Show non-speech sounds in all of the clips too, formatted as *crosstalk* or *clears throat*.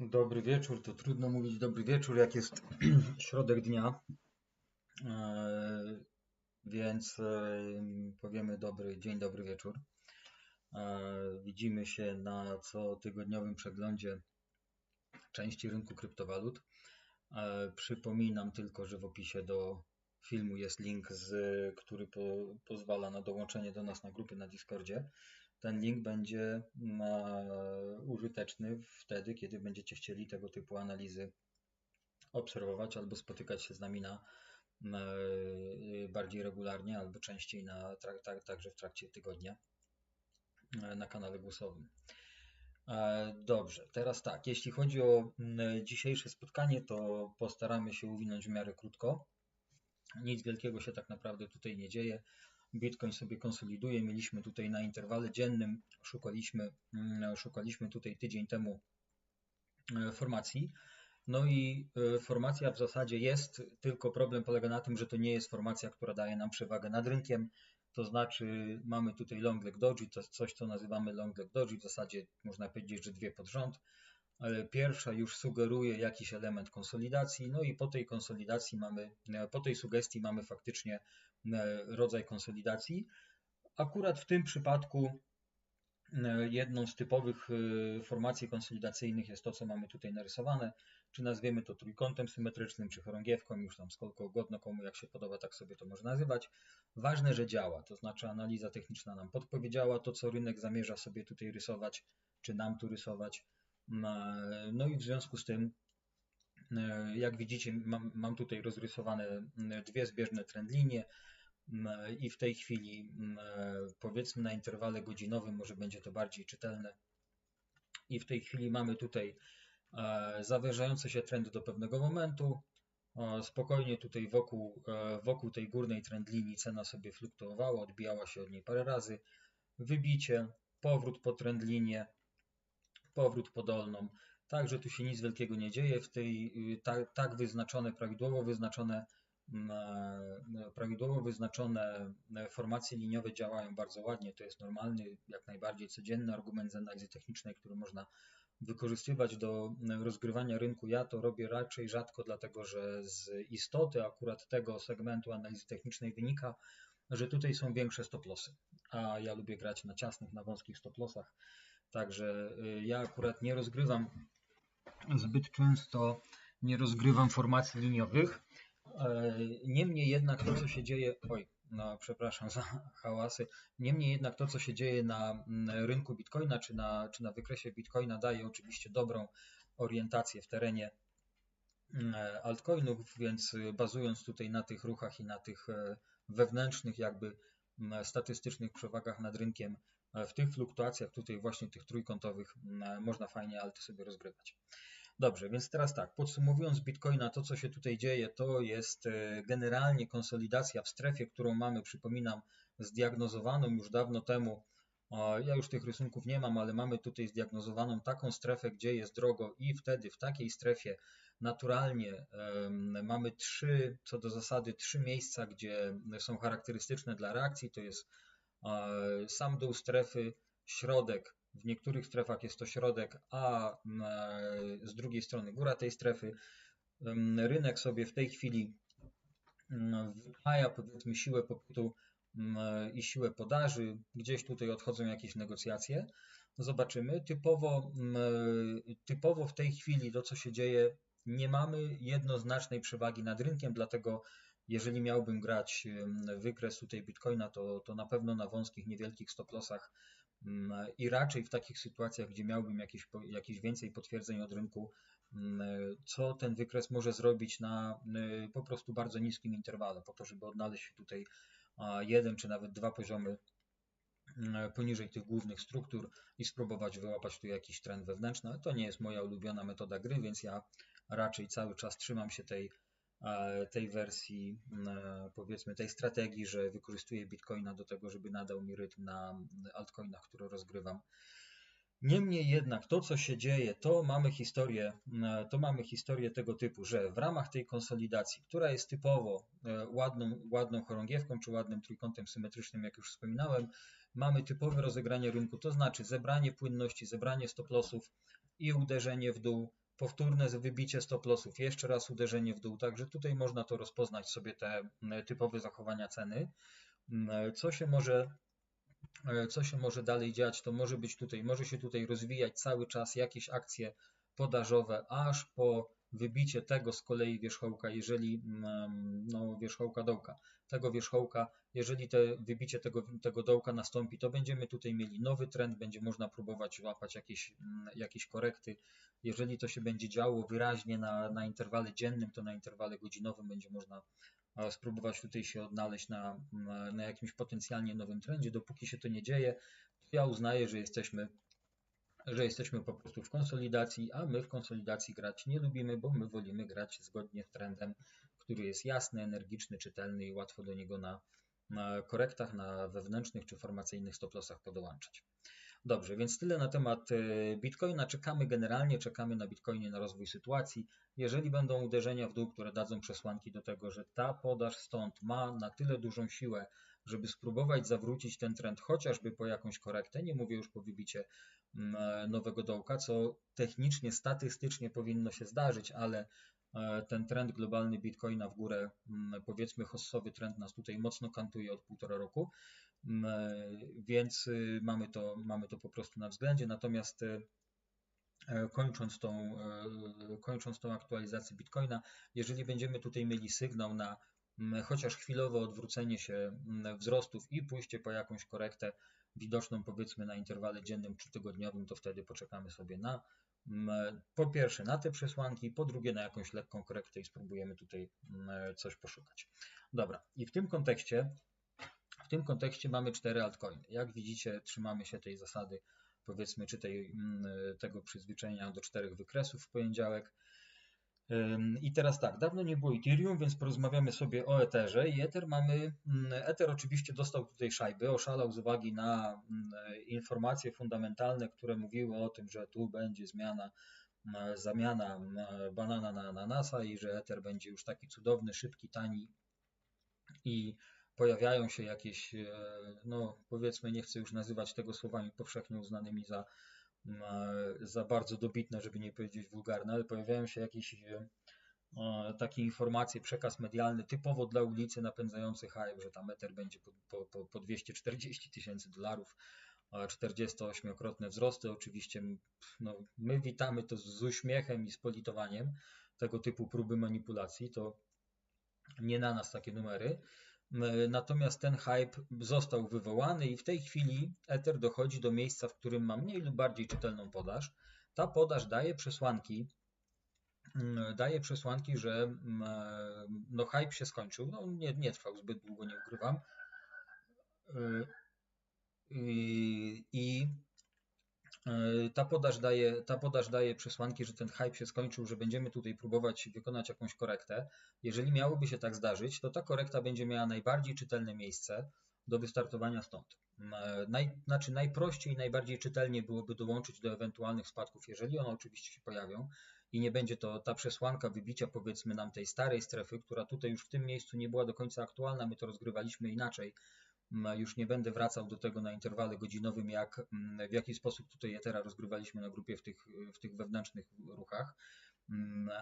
Dobry wieczór, to trudno mówić dobry wieczór, jak jest *clears throat* środek dnia, e, więc e, powiemy dobry dzień, dobry wieczór. E, widzimy się na cotygodniowym przeglądzie części rynku kryptowalut. Przypominam tylko, że w opisie do filmu jest link, z, który po, pozwala na dołączenie do nas na grupy na Discordzie ten link będzie użyteczny wtedy, kiedy będziecie chcieli tego typu analizy obserwować albo spotykać się z nami na bardziej regularnie albo częściej na, tak, także w trakcie tygodnia e, na kanale głosowym. E, dobrze, teraz tak, jeśli chodzi o dzisiejsze spotkanie, to postaramy się uwinąć w miarę krótko. Nic wielkiego się tak naprawdę tutaj nie dzieje. Bitcoin sobie konsoliduje. Mieliśmy tutaj na interwale dziennym, szukaliśmy, mm, szukaliśmy tutaj tydzień temu e, formacji. No i e, formacja w zasadzie jest, tylko problem polega na tym, że to nie jest formacja, która daje nam przewagę nad rynkiem. To znaczy mamy tutaj long leg doji, to jest coś, co nazywamy long leg doji, w zasadzie można powiedzieć, że dwie pod rząd. Pierwsza już sugeruje jakiś element konsolidacji, no i po tej konsolidacji mamy, e, po tej sugestii mamy faktycznie e, rodzaj konsolidacji. Akurat w tym przypadku e, jedną z typowych formacji konsolidacyjnych jest to, co mamy tutaj narysowane, czy nazwiemy to trójkątem symetrycznym, czy chorągiewką, już tam skolko ugodno, komu jak się podoba, tak sobie to można nazywać. Ważne, że działa, to znaczy analiza techniczna nam podpowiedziała to, co rynek zamierza sobie tutaj rysować, czy nam tu rysować. No i w związku z tym, e, jak widzicie, mam, mam tutaj rozrysowane dwie zbieżne trendlinie i w tej chwili powiedzmy na interwale godzinowym może będzie to bardziej czytelne. I w tej chwili mamy tutaj e, zawężający się trend do pewnego momentu. Spokojnie tutaj wokół, e, wokół tej górnej trendlinii cena sobie fluktuowała, odbijała się od niej parę razy. Wybicie, powrót po trendlinię, powrót podolną. Także tu się nic wielkiego nie dzieje. W tej tak, tak wyznaczone, prawidłowo wyznaczone, mm, e, prawidłowo wyznaczone e, formacje liniowe działają bardzo ładnie. To jest normalny, jak najbardziej codzienny argument z analizy technicznej, który można wykorzystywać do e, rozgrywania rynku. Ja to robię raczej rzadko, dlatego że z istoty akurat tego segmentu analizy technicznej wynika, że tutaj są większe stop lossy, a ja lubię grać na ciasnych, na wąskich stop lossach. Także y, ja akurat nie rozgrywam zbyt często, nie rozgrywam formacji liniowych. E, niemniej jednak to, co się dzieje, oj, no przepraszam za *laughs* hałasy, niemniej jednak to, co się dzieje na mm, rynku Bitcoina, czy na, czy na wykresie Bitcoina daje oczywiście dobrą orientację w terenie mm, altcoinów, więc bazując tutaj na tych ruchach i na tych wewnętrznych jakby mm, statystycznych przewagach nad rynkiem, w tych fluktuacjach tutaj właśnie tych trójkątowych mm, można fajnie alty sobie rozgrywać. Dobrze, więc teraz tak, podsumowując Bitcoina, to co się tutaj dzieje, to jest e, generalnie konsolidacja w strefie, którą mamy, przypominam, zdiagnozowaną już dawno temu. Ja już tych rysunków nie mam, ale mamy tutaj zdiagnozowaną taką strefę, gdzie jest drogo i wtedy w takiej strefie naturalnie mamy trzy, co do zasady, trzy miejsca, gdzie są charakterystyczne dla reakcji. To jest sam dół strefy, środek, w niektórych strefach jest to środek, a z drugiej strony góra tej strefy. Rynek sobie w tej chwili wypaja powiedzmy siłę popytu i siłę podaży. Gdzieś tutaj odchodzą jakieś negocjacje. Zobaczymy. Typowo, typowo w tej chwili to, co się dzieje, nie mamy jednoznacznej przewagi nad rynkiem, dlatego jeżeli miałbym grać wykres tutaj Bitcoina, to, to na pewno na wąskich, niewielkich stop lossach i raczej w takich sytuacjach, gdzie miałbym jakieś, jakieś więcej potwierdzeń od rynku, co ten wykres może zrobić na po prostu bardzo niskim interwale, po to, żeby odnaleźć tutaj jeden czy nawet dwa poziomy poniżej tych głównych struktur i spróbować wyłapać tu jakiś trend wewnętrzny. To nie jest moja ulubiona metoda gry, więc ja raczej cały czas trzymam się tej tej wersji, powiedzmy tej strategii, że wykorzystuję Bitcoina do tego, żeby nadał mi rytm na altcoinach, które rozgrywam. Niemniej jednak to, co się dzieje, to mamy historię, to mamy historię tego typu, że w ramach tej konsolidacji, która jest typowo e, ładną, ładną chorągiewką czy ładnym trójkątem symetrycznym, jak już wspominałem, mamy typowe rozegranie rynku, to znaczy zebranie płynności, zebranie stop lossów i uderzenie w dół powtórne wybicie stop lossów, jeszcze raz uderzenie w dół, także tutaj można to rozpoznać sobie te typowe zachowania ceny. Co się może co się może dalej dziać, to może być tutaj, może się tutaj rozwijać cały czas jakieś akcje podażowe, aż po wybicie tego z kolei wierzchołka, jeżeli no, wierzchołka dołka, tego wierzchołka, jeżeli te wybicie tego, tego dołka nastąpi, to będziemy tutaj mieli nowy trend, będzie można próbować łapać jakieś, jakieś korekty. Jeżeli to się będzie działo wyraźnie na, na interwale dziennym, to na interwale godzinowym będzie można spróbować tutaj się odnaleźć na, na jakimś potencjalnie nowym trendzie. Dopóki się to nie dzieje, to ja uznaję, że jesteśmy że jesteśmy po prostu w konsolidacji, a my w konsolidacji grać nie lubimy, bo my wolimy grać zgodnie z trendem, który jest jasny, energiczny, czytelny i łatwo do niego na, na korektach, na wewnętrznych czy formacyjnych stoplosach podołączać. Dobrze, więc tyle na temat e, Bitcoina. Czekamy generalnie, czekamy na Bitcoinie na rozwój sytuacji. Jeżeli będą uderzenia w dół, które dadzą przesłanki do tego, że ta podaż stąd ma na tyle dużą siłę, żeby spróbować zawrócić ten trend chociażby po jakąś korektę, nie mówię już po wybicie nowego dołka, co technicznie, statystycznie powinno się zdarzyć, ale e, ten trend globalny Bitcoina w górę, mm, powiedzmy hossowy trend nas tutaj mocno kantuje od półtora roku, mm, e, więc y, mamy to, mamy to po prostu na względzie. Natomiast kończąc tą, kończąc tą aktualizację Bitcoina, jeżeli będziemy tutaj mieli sygnał na chociaż chwilowe odwrócenie się wzrostów i pójście po jakąś korektę widoczną powiedzmy na interwale dziennym czy tygodniowym, to wtedy poczekamy sobie na po pierwsze na te przesłanki, po drugie na jakąś lekką korektę i spróbujemy tutaj coś poszukać. Dobra, i w tym kontekście w tym kontekście mamy cztery altcoiny. Jak widzicie, trzymamy się tej zasady, powiedzmy, czy tej, tego przyzwyczajenia do czterech wykresów w poniedziałek. I teraz tak, dawno nie było Ethereum, więc porozmawiamy sobie o Etherze. I Ether mamy, mm, Ether oczywiście dostał tutaj szajby, oszalał z uwagi na mm, informacje fundamentalne, które mówiły o tym, że tu będzie zmiana, mm, zamiana banana na ananasa i że Ether będzie już taki cudowny, szybki, tani i pojawiają się jakieś, e, no powiedzmy, nie chcę już nazywać tego słowami powszechnie uznanymi za za bardzo dobitne, żeby nie powiedzieć wulgarne, ale pojawiają się jakieś e, takie informacje, przekaz medialny typowo dla ulicy napędzający hype, że tam Ether będzie po, po, po 240 tysięcy dolarów, 48-krotne wzrosty. Oczywiście no, my witamy to z uśmiechem i z politowaniem tego typu próby manipulacji. To nie na nas takie numery. Natomiast ten hype został wywołany i w tej chwili Ether dochodzi do miejsca, w którym ma mniej lub bardziej czytelną podaż. Ta podaż daje przesłanki, daje przesłanki, że no, hype się skończył. No, nie, nie trwał zbyt długo, nie ukrywam. Y, I, i E, ta podaż, daje, ta podaż daje przesłanki, że ten hype się skończył, że będziemy tutaj próbować wykonać jakąś korektę. Jeżeli miałoby się tak zdarzyć, to ta korekta będzie miała najbardziej czytelne miejsce do wystartowania stąd. E, naj, znaczy najprościej i najbardziej czytelnie byłoby dołączyć do ewentualnych spadków, jeżeli one oczywiście się pojawią i nie będzie to ta przesłanka wybicia powiedzmy nam tej starej strefy, która tutaj już w tym miejscu nie była do końca aktualna, my to rozgrywaliśmy inaczej, już nie będę wracał do tego na interwale godzinowym, jak, w jaki sposób tutaj Ethera rozgrywaliśmy na grupie w tych, w tych wewnętrznych ruchach,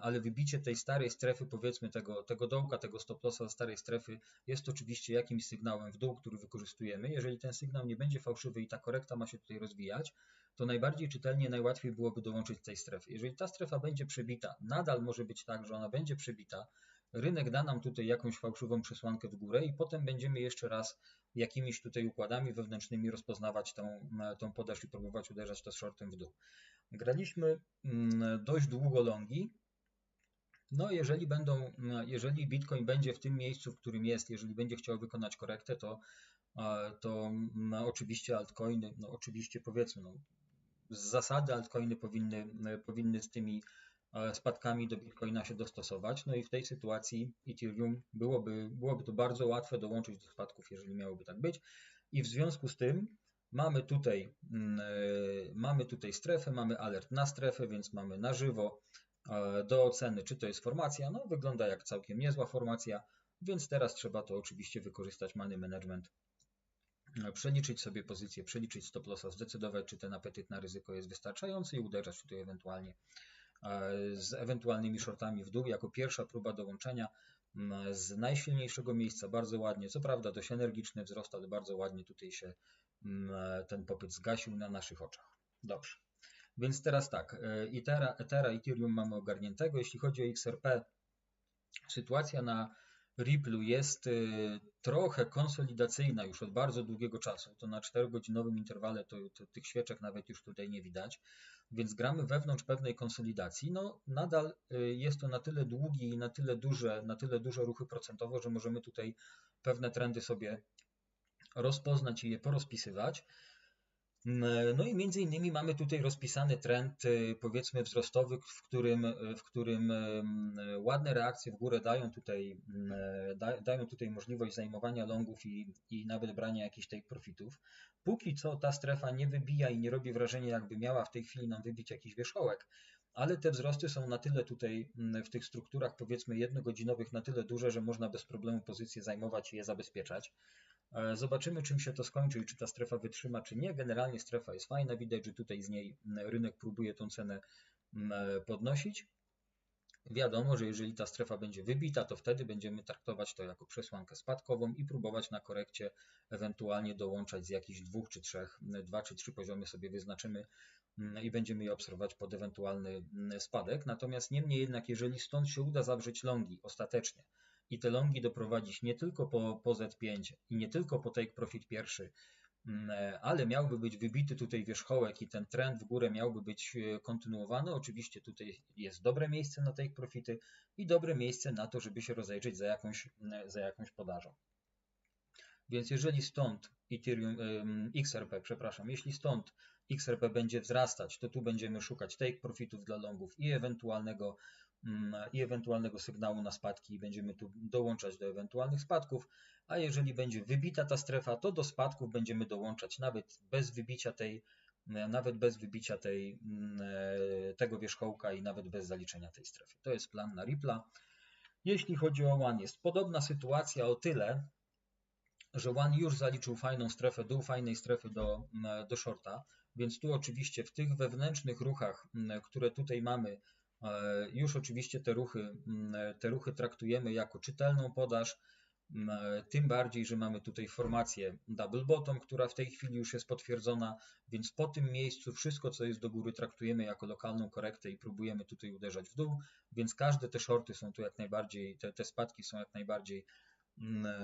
ale wybicie tej starej strefy, powiedzmy tego, tego dołka, tego stoplosa starej strefy jest oczywiście jakimś sygnałem w dół, który wykorzystujemy. Jeżeli ten sygnał nie będzie fałszywy i ta korekta ma się tutaj rozwijać, to najbardziej czytelnie, najłatwiej byłoby dołączyć tej strefy. Jeżeli ta strefa będzie przebita, nadal może być tak, że ona będzie przebita, rynek da nam tutaj jakąś fałszywą przesłankę w górę i potem będziemy jeszcze raz jakimiś tutaj układami wewnętrznymi rozpoznawać tą, tą podaż i próbować uderzać to shortem w dół. Graliśmy mm, dość długo longi. No, jeżeli będą, jeżeli Bitcoin będzie w tym miejscu, w którym jest, jeżeli będzie chciał wykonać korektę, to, to mm, oczywiście altcoiny, no oczywiście powiedzmy, no, z zasady altcoiny powinny, powinny z tymi spadkami do Bitcoina się dostosować. No i w tej sytuacji Ethereum byłoby, byłoby to bardzo łatwe dołączyć do spadków, jeżeli miałoby tak być. I w związku z tym mamy tutaj, mm, e, mamy tutaj strefę, mamy alert na strefę, więc mamy na żywo e, do oceny, czy to jest formacja. No wygląda jak całkiem niezła formacja, więc teraz trzeba to oczywiście wykorzystać money management e, przeliczyć sobie pozycję, przeliczyć stop lossa, zdecydować, czy ten apetyt na ryzyko jest wystarczający i uderzać tutaj ewentualnie z ewentualnymi shortami w dół, jako pierwsza próba dołączenia z najsilniejszego miejsca, bardzo ładnie, co prawda dość energiczny wzrost, ale bardzo ładnie tutaj się ten popyt zgasił na naszych oczach. Dobrze. Więc teraz tak, Ethera, Ethera Ethereum mamy ogarniętego. Jeśli chodzi o XRP, sytuacja na Ripple jest y, trochę konsolidacyjna już od bardzo długiego czasu. To na 4-godzinowym interwale to, to, tych świeczek nawet już tutaj nie widać, więc gramy wewnątrz pewnej konsolidacji. No nadal y, jest to na tyle długi i na tyle duże, na tyle duże ruchy procentowo, że możemy tutaj pewne trendy sobie rozpoznać i je porozpisywać. Mm, no i między innymi mamy tutaj rozpisany trend y, powiedzmy wzrostowy, w którym, w którym mm, ładne reakcje w górę dają tutaj, mm, dają tutaj możliwość zajmowania longów i, i nawet brania jakichś take profitów. Póki co ta strefa nie wybija i nie robi wrażenia jakby miała w tej chwili nam wybić jakiś wierzchołek, ale te wzrosty są na tyle tutaj w tych strukturach powiedzmy jednogodzinowych na tyle duże, że można bez problemu pozycje zajmować i je zabezpieczać. E, zobaczymy, czym się to skończy i czy ta strefa wytrzyma, czy nie. Generalnie strefa jest fajna, widać, że tutaj z niej rynek próbuje tą cenę podnosić. Wiadomo, że jeżeli ta strefa będzie wybita, to wtedy będziemy traktować to jako przesłankę spadkową i próbować na korekcie ewentualnie dołączać z jakichś dwóch czy trzech, dwa czy trzy poziomy sobie wyznaczymy i będziemy je obserwować pod ewentualny spadek. Natomiast niemniej jednak, jeżeli stąd się uda zawrzeć longi ostatecznie, i te longi doprowadzić nie tylko po, po Z5 i nie tylko po take profit pierwszy, mm, ale miałby być wybity tutaj wierzchołek i ten trend w górę miałby być e, kontynuowany. Oczywiście tutaj jest dobre miejsce na take profity i dobre miejsce na to, żeby się rozejrzeć za jakąś, za jakąś podażą. Więc jeżeli stąd Ethereum, XRP, przepraszam, jeśli stąd XRP będzie wzrastać, to tu będziemy szukać take profitów dla longów i ewentualnego Mm, i ewentualnego sygnału na spadki będziemy tu dołączać do ewentualnych spadków, a jeżeli będzie wybita ta strefa, to do spadków będziemy dołączać nawet bez wybicia tej nawet bez wybicia tej, mm, e, tego wierzchołka i nawet bez zaliczenia tej strefy. To jest plan na Ripla. Jeśli chodzi o One, jest podobna sytuacja o tyle, że One już zaliczył fajną strefę dół, fajnej strefy do, mm, do shorta, więc tu oczywiście w tych wewnętrznych ruchach, które tutaj mamy, E, już oczywiście te ruchy, mm, te ruchy traktujemy jako czytelną podaż, mm, e, tym bardziej, że mamy tutaj formację double bottom, która w tej chwili już jest potwierdzona, więc po tym miejscu wszystko, co jest do góry, traktujemy jako lokalną korektę i próbujemy tutaj uderzać w dół, więc każde te shorty są tu jak najbardziej, te, te spadki są jak najbardziej mm, e,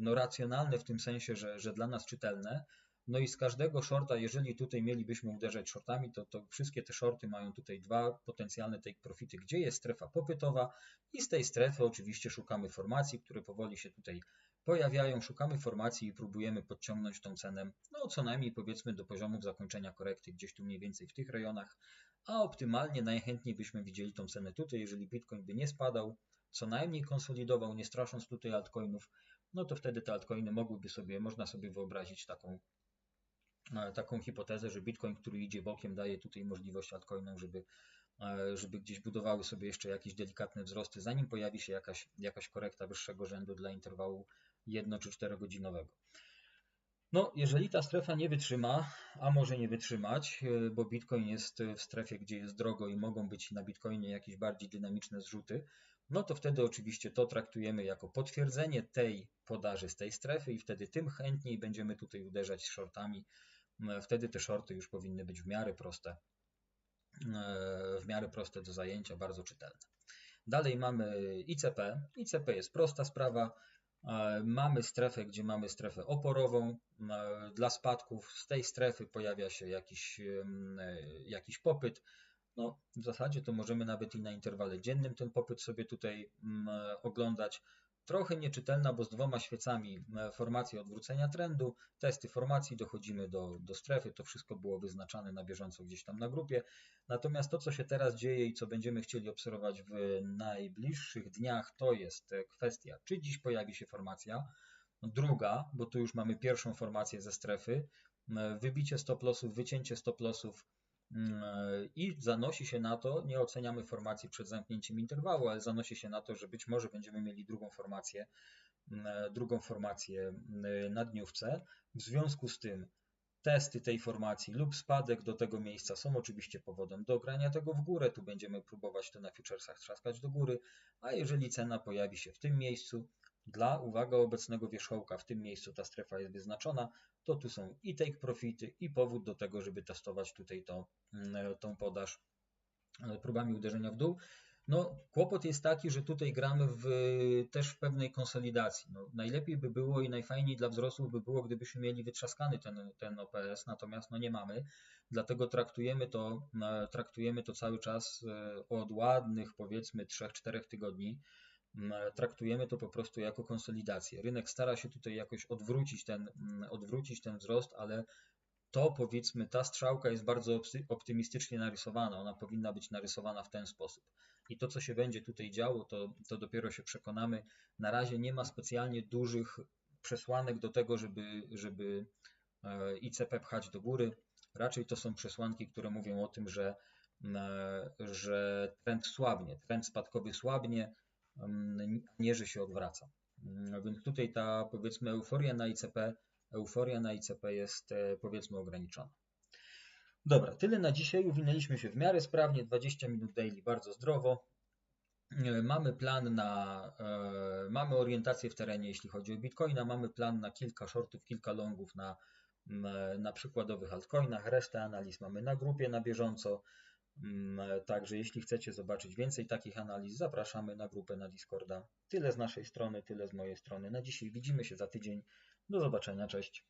no, racjonalne w tym sensie, że, że dla nas czytelne. No i z każdego shorta, jeżeli tutaj mielibyśmy uderzać shortami, to, to wszystkie te shorty mają tutaj dwa potencjalne take profity, gdzie jest strefa popytowa? I z tej strefy oczywiście szukamy formacji, które powoli się tutaj pojawiają, szukamy formacji i próbujemy podciągnąć tą cenę, no co najmniej powiedzmy do poziomów zakończenia korekty, gdzieś tu mniej więcej w tych rejonach, a optymalnie najchętniej byśmy widzieli tą cenę tutaj, jeżeli Bitcoin by nie spadał, co najmniej konsolidował, nie strasząc tutaj altcoinów, no to wtedy te altcoiny mogłyby sobie, można sobie wyobrazić taką taką hipotezę, że Bitcoin, który idzie bokiem, daje tutaj możliwość altcoinom, żeby, e, żeby gdzieś budowały sobie jeszcze jakieś delikatne wzrosty, zanim pojawi się jakaś, jakaś korekta wyższego rzędu dla interwału 1 czy 4 godzinowego. No, jeżeli ta strefa nie wytrzyma, a może nie wytrzymać, e, bo Bitcoin jest w strefie, gdzie jest drogo i mogą być na Bitcoinie jakieś bardziej dynamiczne zrzuty, no to wtedy oczywiście to traktujemy jako potwierdzenie tej podaży z tej strefy i wtedy tym chętniej będziemy tutaj uderzać shortami no, wtedy te shorty już powinny być w miarę proste, e, w miarę proste do zajęcia, bardzo czytelne. Dalej mamy ICP. ICP jest prosta sprawa. E, mamy strefę, gdzie mamy strefę oporową e, dla spadków. Z tej strefy pojawia się jakiś, jakiś popyt. No, w zasadzie to możemy nawet i na interwale dziennym ten popyt sobie tutaj oglądać. Trochę nieczytelna, bo z dwoma świecami e, formacji odwrócenia trendu, testy formacji, dochodzimy do, do strefy, to wszystko było wyznaczane na bieżąco gdzieś tam na grupie. Natomiast to, co się teraz dzieje i co będziemy chcieli obserwować w najbliższych dniach, to jest e, kwestia, czy dziś pojawi się formacja. Druga, bo tu już mamy pierwszą formację ze strefy, wybicie stop lossów, wycięcie stop lossów i zanosi się na to, nie oceniamy formacji przed zamknięciem interwału, ale zanosi się na to, że być może będziemy mieli drugą formację, mm, drugą formację mm, na dniówce. W związku z tym testy tej formacji lub spadek do tego miejsca są oczywiście powodem do grania tego w górę. Tu będziemy próbować to na futuresach trzaskać do góry, a jeżeli cena pojawi się w tym miejscu, dla, uwaga, obecnego wierzchołka, w tym miejscu ta strefa jest wyznaczona, to tu są i take profity i powód do tego, żeby testować tutaj to, mm, tą podaż e, próbami uderzenia w dół. No, kłopot jest taki, że tutaj gramy w, też w pewnej konsolidacji. No, najlepiej by było i najfajniej dla wzrostów by było, gdybyśmy mieli wytrzaskany ten, ten OPS, natomiast no nie mamy, dlatego traktujemy to, e, traktujemy to cały czas e, od ładnych powiedzmy 3-4 tygodni, traktujemy to po prostu jako konsolidację. Rynek stara się tutaj jakoś odwrócić ten, odwrócić ten wzrost, ale to powiedzmy ta strzałka jest bardzo optymistycznie narysowana, ona powinna być narysowana w ten sposób. I to, co się będzie tutaj działo, to, to dopiero się przekonamy. Na razie nie ma specjalnie dużych przesłanek do tego, żeby, żeby e, ICP pchać do góry. Raczej to są przesłanki, które mówią o tym, że, e, że trend słabnie, trend spadkowy słabnie, nie, że się odwraca. Mm, więc tutaj ta powiedzmy euforia na ICP, euforia na ICP jest e, powiedzmy ograniczona. Dobra, tyle na dzisiaj. Uwinęliśmy się w miarę sprawnie, 20 minut daily, bardzo zdrowo. E, mamy plan na, e, mamy orientację w terenie, jeśli chodzi o Bitcoina, mamy plan na kilka shortów, kilka longów na, na przykładowych altcoinach, resztę analiz mamy na grupie na bieżąco. Także jeśli chcecie zobaczyć więcej takich analiz, zapraszamy na grupę na Discorda. Tyle z naszej strony, tyle z mojej strony. Na dzisiaj widzimy się za tydzień. Do zobaczenia, cześć.